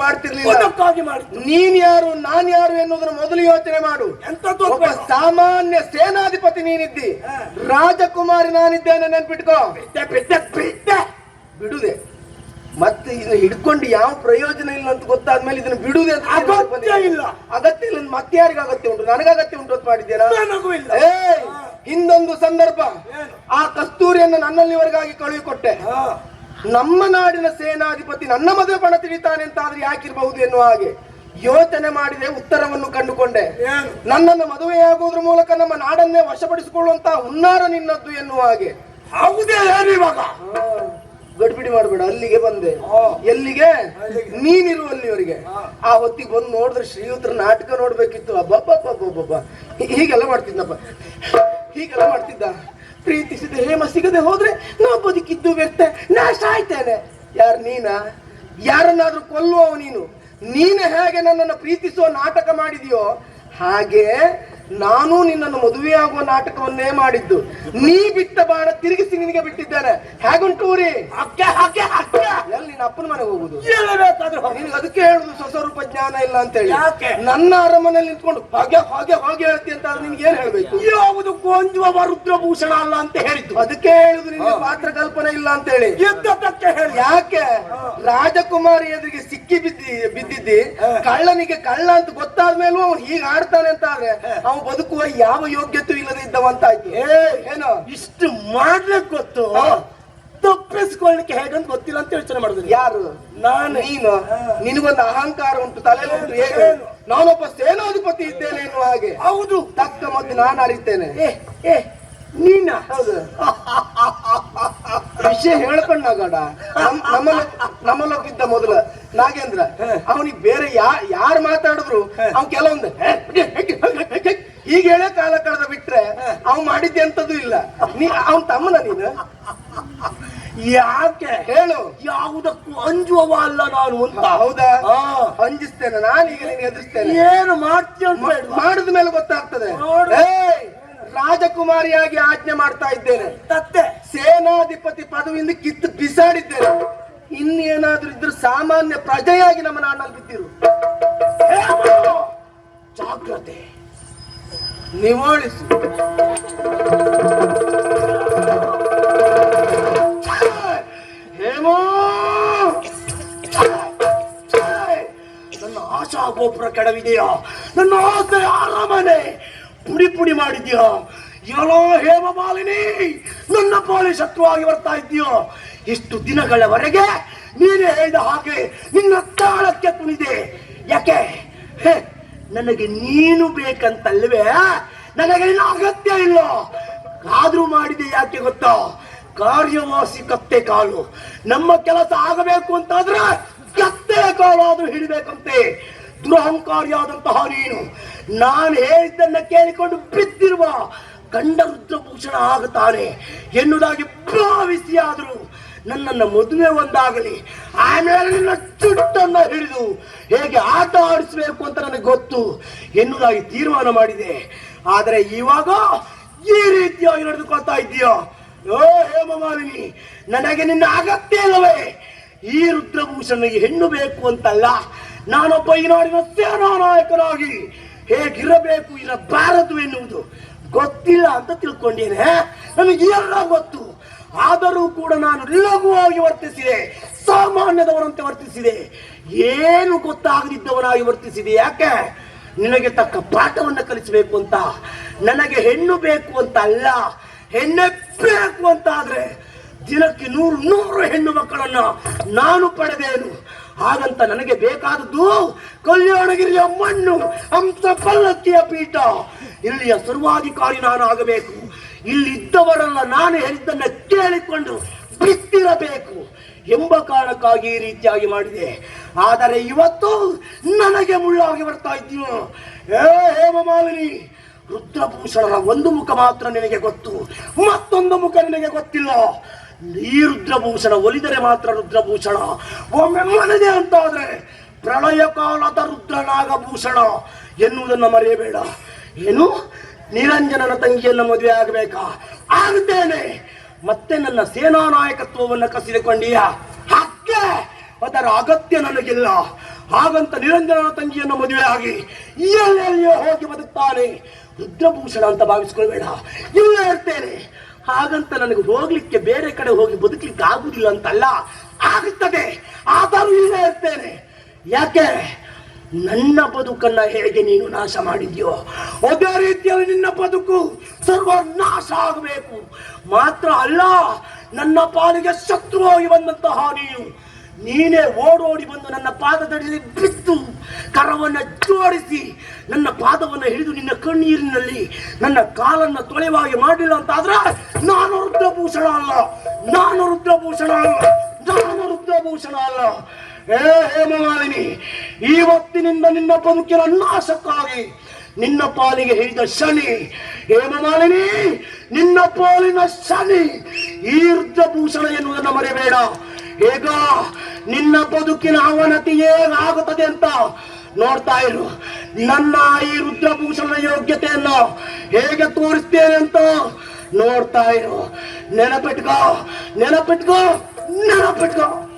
ಮಾಡಿದ್ದು. ನೀನ್ ಯಾರು ನಾನ್ ಯಾರು ಎನ್ನುವುದನ್ನು ಮೊದಲು ಯೋಚನೆ ಮಾಡು. ಎಂತದ್ದು ಒಬ್ಬ? ಸಾಮಾನ್ಯ ಸೇನಾಧಿಪತಿ ನೀನಿದ್ದಿ. ಹಾ. ರಾಜಕುಮಾರಿ ನಾನಿದ್ದೇನೆ ನೆನ್ಪಿಟ್ಕೋ. ಬಿಟ್ಟೆ ಬಿಟ್ಟೆ ಬಿಟ್ಟೆ ಬಿಡುದೆ. ಮತ್ತೆ ಇದನ್ನ ಹಿಡ್ಕೊಂಡು ಯಾವ ಪ್ರಯೋಜನ ಇಲ್ಲ ಅಂತ ಗೊತ್ತಾದ್ಮೇಲೆ ಇದನ್ನ ಬಿಡುದೆ ಅಂತ ಅಗತ್ಯ ಇಲ್ಲ. ಅಗತ್ಯ ಇಲ್ಲ ಮತ್ತೆ ಯಾರಿಗೆ ಅಗತ್ಯ ಉಂಟು? ನನಗೆ ಅಗತ್ಯ ಉಂಟು ಅಂತ ಮಾಡಿದ್ದೀರಾ? ನನಗೂ ಇಲ್ಲ. ಏಯ್ ಹಿಂದೊಂದು ಸಂದರ್ಭ. ಏನು? ಆ ಕಸ್ತೂರಿಯನ್ನು ನನ್ನಲ್ಲಿವರೆಗಾಗಿ ಕಳುಹಿಕೊಟ್ಟೆ ಹಾ. ನಮ್ಮ ನಾಡಿನ ಸೇನಾಧಿಪತಿ ನನ್ನ ಮದುವೆ ಪಣ ತಿಳಿತಾನೆ ಅಂತ ಆದ್ರೆ ಯಾಕಿರಬಹುದು ಎನ್ನುವ ಹಾಗೆ ಯೋಚನೆ ಮಾಡಿದೆ ಉತ್ತರವನ್ನು ಕಂಡುಕೊಂಡೆ. ನನ್ನನ್ನು ಮದುವೆಯಾಗುವುದ್ರ ಮೂಲಕ ನಮ್ಮ ನಾಡನ್ನೇ ವಶಪಡಿಸಿಕೊಳ್ಳುವಂತ ಹುನ್ನಾರ ನಿನ್ನದ್ದು ಎನ್ನುವ ಹಾಗೆ. ಹೌದೇ ಇವಾಗ. ಗಡ್ಬಿಡಿ ಮಾಡಬೇಡ ಅಲ್ಲಿಗೆ ಬಂದೆ. ಎಲ್ಲಿಗೆ? ನೀನಿರು ಅಲ್ಲಿವರಿಗೆ. ಆ. ಹೊತ್ತಿಗೆ ಬಂದು ನೋಡಿದ್ರೆ ಶ್ರೀಯುತರ ನಾಟಕ ನೋಡ್ಬೇಕಿತ್ತು. ಅಬ್ಬಬ್ಬಬ್ಬಬ್ಬಬ್ಬ ಹೀಗೆಲ್ಲ ಮಾಡ್ತಿದ್ನಪ್ಪ. ಹೀಗೆಲ್ಲ ಮಾಡ್ತಿದ್ದ. ಪ್ರೀತಿಸಿದ ಹೇಮ ಸಿಗದೆ ಹೋದ್ರೆ ನಾ ಬದುಕಿದ್ದು ವ್ಯರ್ಥ ನಾಶ ಆಯ್ತೇನೆ ಯಾರು ನೀನಾ? ಯಾರನ್ನಾದ್ರೂ ಕೊಲ್ಲುವವ ನೀನು? ನೀನು ಹೇಗೆ ನನ್ನನ್ನು ಪ್ರೀತಿಸುವ ನಾಟಕ ಮಾಡಿದೆಯೋ ಹಾಗೆ ನಾನು ನಿನ್ನನ್ನು ಮದುವೆಯಾಗುವ ನಾಟಕವನ್ನೇ ಮಾಡಿದ್ದು. ನೀ ಬಿಟ್ಟ ಬಾಣ ತಿರುಗಿಸಿ ನಿನಗೆ ಬಿಟ್ಟಿದ್ದೇನೆ. ಹೇಗುಂಟು ಊರಿ? ನಿನ್ನ ಅಪ್ಪನ ಮನೆಗೆ ಹೋಗುದು? ನಿನಗೆ ಅದಕ್ಕೆ ಹೇಳುದು ಸ್ವಸ್ವರೂಪ ಜ್ಞಾನ ಇಲ್ಲ ಅಂತ ಹೇಳಿ ಯಾಕೆ? ನನ್ನ ಅರಮನೆಯಲ್ಲಿ ನಿಂತ್ಕೊಂಡು ಹಾಗೆ ಹಾಗೆ ಹಾಗೆ ಹೇಳ್ತಿ ಅಂತ ನಿನ್ಗೆ ಏನ್ ಹೇಳ್ಬೇಕು? ಯಾವುದು ಕೊಂಜುವ ರುದ್ರಭೂಷಣ ಅಲ್ಲ ಅಂತ ಹೇಳಿದ್ದು. ಅದಕ್ಕೆ ಹೇಳುದು ನಿಮ್ಗೆ ಪಾತ್ರ ಕಲ್ಪನೆ ಇಲ್ಲ ಅಂತ ಹೇಳಿ ಯುದ್ಧಕ್ಕೆ ಹೇಳಿ ಯಾಕೆ ರಾಜಕುಮಾರಿ ಎದುರಿಗೆ ಸಿಕ್ಕಿ ಬಿದ್ದಿ ಬಿದ್ದಿದ್ದಿ ಕಳ್ಳನಿಗೆ ಕಳ್ಳ ಅಂತ ಗೊತ್ತಾದ ಮೇಲೂ ಅವನು ಹೀಗೆ ಆಡ್ತಾನೆ ಅಂತ ಆದ್ರೆ ಅವನು ಬದುಕುವ ಯಾವ ಯೋಗ್ಯತೆ ಇಲ್ಲದೆ ಇದ್ದವಂತಾಯ್ತು. ಏನೋ ಏನು? ಇಷ್ಟು ಮಾಡ್ಲಿಕ್ಕೆ ಗೊತ್ತು. ತಪ್ಪಿಸ್ಕೊಳ್ಳಿಕ್ಕೆ ಹೇಗಂತ ಗೊತ್ತಿಲ್ಲ ಅಂತ ಯೋಚನೆ ಮಾಡಿದ್ರು. ಯಾರು? ನಾನು. ನೀನು? ನಿನಗೊಂದು ಅಹಂಕಾರ ಉಂಟು ತಲೆಯಲ್ಲಿ ಉಂಟು ಹೇಗೆ ನಾನೊಬ್ಬ ಸೇನಾಧಿಪತಿ ಇದ್ದೇನೆ ಎನ್ನುವ ಹಾಗೆ. ಹೌದು. ತಕ್ಕ ಮತ್ತು ನಾನು ಅರಿತೇನೆ ಏ ನೀನ? ಹೌದು. ವಿಷಯ ಹೇಳ್ಕೊಂಡ್ ನಗಡ ನಮ್ಮ ನಮ್ಮಲ್ಲ ನಮ್ಮಲ್ಲೊಬ್ಬಿದ್ದ ಮೊದಲ ನಾಗೇಂದ್ರ. ಅವನಿಗೆ ಬೇರೆ ಯಾ ಯಾರು ಮಾತಾಡಿದ್ರು ಅವ್ನ್ ಕೆಲವೊಂದು ಹೀಗೆ ಹೇಳೇ ಕಾಲ ಕಳೆದ ಬಿಟ್ರೆ ಅವ್ನು ಮಾಡಿದ್ದೆ ಅಂತದ್ದು ಇಲ್ಲ. ನೀ ಅವನ್ ತಮ್ಮನ ನೀನು? ಯಾಕೆ? ಹೇಳು. ಯಾವುದಕ್ಕೂ ಅಂಜುವವ ಅಲ್ಲ ನಾನು ಅಂತ. ಹೌದಾ. ಅಂಜಿಸ್ತೇನೆ ನಾನೀಗ ನೀನು ಎದುರಿಸ್ತೇನೆ. ಏನು ಮಾಡ್ತೀಯ ಮಾಡಿದ ಮೇಲೆ ಗೊತ್ತಾಗ್ತದೆ. ರಾಜಕುಮಾರಿಯಾಗಿ ಆಜ್ಞೆ ಮಾಡ್ತಾ ಇದ್ದೇನೆ. ತತ್ತೆ. ಸೇನಾಧಿಪತಿ ಪದವಿಯಿಂದ ಕಿತ್ತು ಬಿಸಾಡಿದ್ದೇನೆ. ಇನ್ನೇನಾದ್ರೂ ಇದ್ರೂ ಸಾಮಾನ್ಯ ಪ್ರಜೆಯಾಗಿ ನಮ್ಮ ನಾಡಲ್ಲಿ ಬಿದ್ದಿರು! ಜಾಗ್ರತೆ. ನಿವಾಳಿಸು. ಕೆಡವಿದೆಯಾ? ನನ್ನ ಆಸೆ ಅರಮನೆ ಪುಡಿ ಪುಡಿ ಮಾಡಿದ್ಯೋ? ಎಲ್ಲೋ ಹೇಮ ಮಾಲಿನಿ ನನ್ನ ಪಾಲಿ ಶತ್ರುವಾಗಿ ಬರ್ತಾ ಇದ್ದೀಯೋ? ಇಷ್ಟು ದಿನಗಳವರೆಗೆ ನೀನೇ ಹೇಳಿದ ಹಾಗೆ ನಿನ್ನ ತಾಳಕ್ಕೆ ಕುಣಿದೆ ಯಾಕೆ? ನನಗೆ ನೀನು ಬೇಕಂತಲ್ವೇ? ನನಗೆ ಇನ್ನು ಅಗತ್ಯ ಇಲ್ಲ. ಆದ್ರೂ ಮಾಡಿದೆ ಯಾಕೆ ಗೊತ್ತಾ? ಕಾರ್ಯವಾಸಿ ಕತ್ತೆ ಕಾಲು ನಮ್ಮ ಕೆಲಸ ಆಗಬೇಕು ಅಂತಾದ್ರೆ ಕತ್ತೆ ಕಾಲಾದ್ರೂ ಹಿಡಿಬೇಕಂತೆ. ದುರಹಂಕಾರಿಯಾದಂತಹ ನೀನು. ನಾನು ಹೇಳಿದ್ದನ್ನ ಕೇಳಿಕೊಂಡು ಬಿದ್ದಿರುವ ಗಂಡ ರುದ್ರಭೂಷಣ ಆಗುತ್ತಾನೆ ಎನ್ನುವುದಾಗಿ ಭಾವಿಸಿ ಆದರೂ ನನ್ನನ್ನು ಮದುವೆ ಒಂದಾಗಲಿ, ಆಮೇಲೆ ನಿನ್ನ ಚುಟ್ಟನ್ನ ಹಿಡಿದು ಹೇಗೆ ಆಟ ಆಡಿಸಬೇಕು ಅಂತ ನನಗೆ ಗೊತ್ತು ಎನ್ನುವುದಾಗಿ ತೀರ್ಮಾನ ಮಾಡಿದೆ. ಆದರೆ ಇವಾಗ ಈ ರೀತಿಯಾಗಿ ನಡೆದುಕೊಳ್ತಾ ಇದ್ದೀಯೋ? ಓ ಹೇಮಮಾಲಿನಿ, ನನಗೆ ನಿನ್ನ ಅಗತ್ಯ ಇಲ್ಲವೇ? ಈ ರುದ್ರಭೂಷಣಿಗೆ ಹೆಣ್ಣು ಬೇಕು ಅಂತಲ್ಲ ನಾನೊಬ್ಬ ಈ ನಾಡಿನ ಸೇನಾ ನಾಯಕನಾಗಿ ಹೇಗಿರಬೇಕು ಇರಬಾರದು ಎನ್ನುವುದು ಗೊತ್ತಿಲ್ಲ ಅಂತ ತಿಳ್ಕೊಂಡೇನೆ ನನಗೆ ಎಲ್ಲ ಗೊತ್ತು. ಆದರೂ ಕೂಡ ನಾನು ಲಘುವಾಗಿ ವರ್ತಿಸಿದೆ. ಸಾಮಾನ್ಯದವರಂತೆ ವರ್ತಿಸಿದೆ. ಏನು ಗೊತ್ತಾಗದಿದ್ದವನಾಗಿ ವರ್ತಿಸಿದೆ. ಯಾಕೆ? ನಿನಗೆ ತಕ್ಕ ಪಾಠವನ್ನು ಕಲಿಸಬೇಕು ಅಂತ. ನನಗೆ ಹೆಣ್ಣು ಬೇಕು ಅಂತ ಅಲ್ಲ ಹೆಣ್ಣೆ ಬೇಕು ಅಂತ ಆದ್ರೆ ದಿನಕ್ಕೆ ನೂರು ನೂರು ಹೆಣ್ಣು ಮಕ್ಕಳನ್ನ ನಾನು ಪಡೆದೇನು? ಹಾಗಂತ ನನಗೆ ಬೇಕಾದದ್ದು ಕಲ್ಯಾಣಗಿರಿಯ ಮಣ್ಣು, ಹಂಸ ಪಲ್ಲಕ್ಕಿಯ ಪೀಠ. ಇಲ್ಲಿಯ ಸರ್ವಾಧಿಕಾರಿ ನಾನು ಆಗಬೇಕು ಇಲ್ಲಿದ್ದವರೆಲ್ಲ ನಾನು ಹೇಳಿದ್ದನ್ನ ಕೇಳಿಕೊಂಡು ಬಿತ್ತಿರಬೇಕು ಎಂಬ ಕಾರಣಕ್ಕಾಗಿ ಈ ರೀತಿಯಾಗಿ ಮಾಡಿದೆ. ಆದರೆ ಇವತ್ತು ನನಗೆ ಮುಳ್ಳಾಗಿ ಬರ್ತಾ ಇದ್ದೀಯೋ? ಏ ಹೇಮಮಾಲಿನಿ ರುದ್ರಭೂಷಣರ ಒಂದು ಮುಖ ಮಾತ್ರ ನಿನಗೆ ಗೊತ್ತು. ಮತ್ತೊಂದು ಮುಖ ನಿನಗೆ ಗೊತ್ತಿಲ್ಲ. ಈ ರುದ್ರಭೂಷಣ ಒಲಿದರೆ ಮಾತ್ರ ರುದ್ರಭೂಷಣ. ಒಮ್ಮೆ ಅಂತ ಅಂತಾದ್ರೆ ಪ್ರಳಯ ಕಾಲದ ರುದ್ರನಾಗಭೂಷಣ ಎನ್ನುವುದನ್ನು ಮರೆಯಬೇಡ. ಏನು? ನಿರಂಜನನ ತಂಗಿಯನ್ನ ಮದುವೆ ಆಗಬೇಕಾ? ಆಗುತ್ತೇನೆ. ಮತ್ತೆ ನನ್ನ ಸೇನಾ ನಾಯಕತ್ವವನ್ನು ಕಸಿದುಕೊಂಡೀಯ? ಹಕ್ಕೆ! ಅದರ ಅಗತ್ಯ ನನಗಿಲ್ಲ. ಹಾಗಂತ ನಿರಂಜನ ತಂಗಿಯನ್ನು ಮದುವೆ ಆಗಿ ಎಲ್ಲೆಲ್ಲಿಯೋ ಹೋಗಿ ಬದುಕ್ತಾನೆ. ರುದ್ರಭೂಷಣ ಅಂತ ಭಾವಿಸ್ಕೊಳ್ಬೇಡ ಇಲ್ಲೇ ಇರ್ತೇನೆ. ಹಾಗಂತ ನನಗೆ ಹೋಗ್ಲಿಕ್ಕೆ ಬೇರೆ ಕಡೆ ಹೋಗಿ ಬದುಕಲಿಕ್ಕೆ ಆಗುದಿಲ್ಲ ಅಂತಲ್ಲ ಆಗುತ್ತದೆ ಆದರೂ ಇಲ್ಲೇ ಇರ್ತೇನೆ. ಯಾಕೆ? ನನ್ನ ಬದುಕನ್ನ ಹೇಗೆ ನೀನು ನಾಶ ಮಾಡಿದ್ಯೋ? ಅದೇ ರೀತಿಯಲ್ಲಿ ನಿನ್ನ ಬದುಕು ಸರ್ವನಾಶ ಆಗಬೇಕು. ಮಾತ್ರ ಅಲ್ಲ, ನನ್ನ ಪಾಲಿಗೆ ಶತ್ರುವಾಗಿ ಬಂದಂತಹ ನೀನು. ನೀನೇ ಓಡೋಡಿ ಬಂದು ನನ್ನ ಪಾದದಡಿಯಲ್ಲಿ ಬಿದ್ದು ಕರವನ್ನ ಜೋಡಿಸಿ ನನ್ನ ಪಾದವನ್ನು ಹಿಡಿದು ನಿನ್ನ ಕಣ್ಣೀರಿನಲ್ಲಿ ನನ್ನ ಕಾಲನ್ನ ತೊಳೆವಾಗಿ ಮಾಡಿಲ್ಲ ಅಂತ ನಾನು ರುದ್ರಭೂಷಣ ಅಲ್ಲ. ನಾನು ರುದ್ರಭೂಷಣ ಅಲ್ಲ. ನಾನು ರುದ್ರಭೂಷಣ ಅಲ್ಲ. ಏ ಹೇಮಮಾಲಿನಿ ಇವತ್ತಿನಿಂದ ನಿನ್ನ ಬದುಕಿನ ನಾಶಕ್ಕಾಗಿ ನಿನ್ನ ಪಾಲಿಗೆ ಹಿಡಿದ ಶನಿ. ಹೇಮಮಾಲಿನಿ ನಿನ್ನ ಪಾಲಿನ ಶನಿ ಈ ರುದ್ರಭೂಷಣ ಎನ್ನುವುದನ್ನು ಮರೆಯಬೇಡ ಈಗ ನಿನ್ನ ಬದುಕಿನ ಅವನತಿ ಹೇಗಾಗುತ್ತದೆ ಅಂತ ನೋಡ್ತಾ ಇರು. ನನ್ನ ಈ ರುದ್ರಭೂಷಣ ಯೋಗ್ಯತೆಯನ್ನು ಹೇಗೆ ತೋರಿಸ್ತೇನೆ ಅಂತ ನೋಡ್ತಾ ಇರು. ನೆನಪಿಟ್ಕೋ ನೆನಪಿಟ್ಕೋ ನೆನಪಿಟ್ಕೋ.